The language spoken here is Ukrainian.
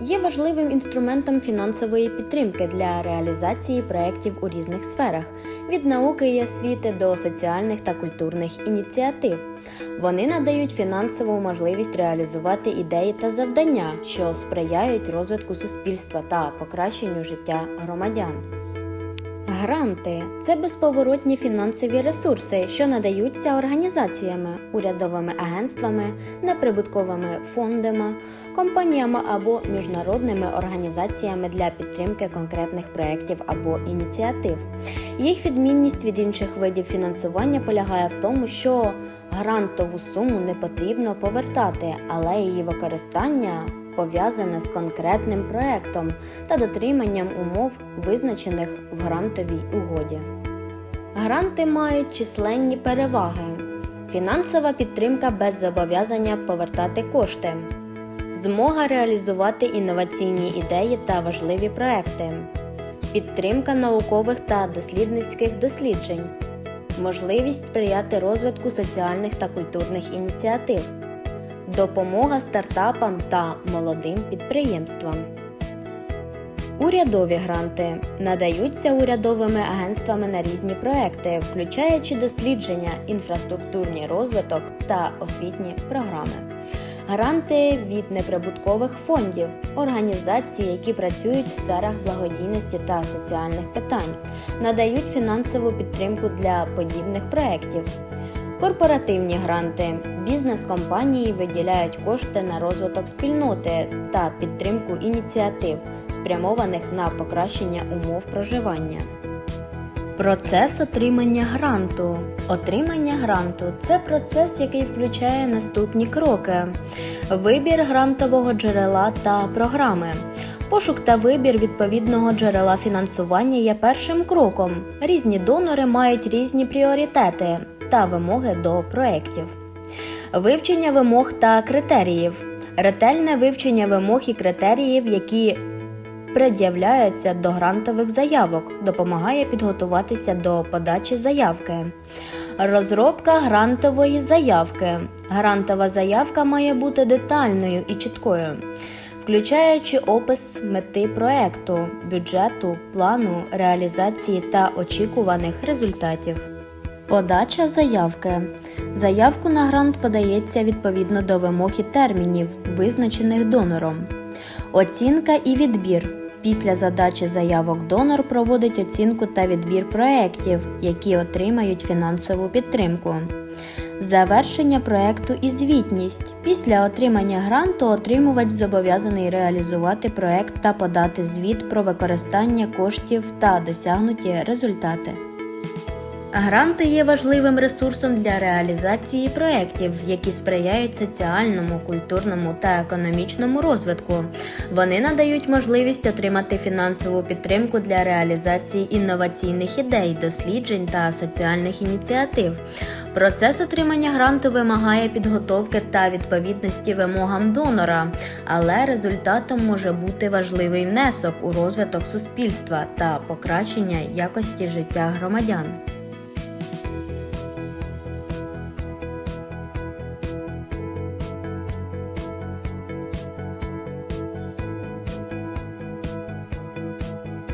є важливим інструментом фінансової підтримки для реалізації проєктів у різних сферах від науки і освіти до соціальних та культурних ініціатив. Вони надають фінансову можливість реалізувати ідеї та завдання, що сприяють розвитку суспільства та покращенню життя громадян. Гранти це безповоротні фінансові ресурси, що надаються організаціями, урядовими агентствами, неприбутковими фондами, компаніями або міжнародними організаціями для підтримки конкретних проєктів або ініціатив. Їх відмінність від інших видів фінансування полягає в тому, що грантову суму не потрібно повертати, але її використання пов'язане з конкретним проектом та дотриманням умов, визначених в грантовій угоді. Гранти мають численні переваги: фінансова підтримка без зобов'язання повертати кошти, змога реалізувати інноваційні ідеї та важливі проекти, підтримка наукових та дослідницьких досліджень, можливість сприяти розвитку соціальних та культурних ініціатив допомога стартапам та молодим підприємствам. Урядові гранти надаються урядовими агентствами на різні проекти, включаючи дослідження, інфраструктурний розвиток та освітні програми. Гранти від неприбуткових фондів, організацій, які працюють в сферах благодійності та соціальних питань, надають фінансову підтримку для подібних проєктів. Корпоративні гранти бізнес-компанії виділяють кошти на розвиток спільноти та підтримку ініціатив, спрямованих на покращення умов проживання. Процес отримання гранту. Отримання гранту це процес, який включає наступні кроки: вибір грантового джерела та програми. Пошук та вибір відповідного джерела фінансування є першим кроком. Різні донори мають різні пріоритети та вимоги до проєктів. Вивчення вимог та критеріїв. Ретельне вивчення вимог і критеріїв, які пред'являються до грантових заявок, допомагає підготуватися до подачі заявки. Розробка грантової заявки. Грантова заявка має бути детальною і чіткою, включаючи опис мети проекту, бюджету, плану, реалізації та очікуваних результатів. Подача заявки. Заявку на грант подається відповідно до вимог і термінів, визначених донором. Оцінка і відбір. Після задачі заявок донор проводить оцінку та відбір проєктів, які отримають фінансову підтримку. Завершення проекту і звітність. Після отримання гранту отримувач зобов'язаний реалізувати проект та подати звіт про використання коштів та досягнуті результати. Гранти є важливим ресурсом для реалізації проєктів, які сприяють соціальному, культурному та економічному розвитку. Вони надають можливість отримати фінансову підтримку для реалізації інноваційних ідей, досліджень та соціальних ініціатив. Процес отримання гранту вимагає підготовки та відповідності вимогам донора, але результатом може бути важливий внесок у розвиток суспільства та покращення якості життя громадян.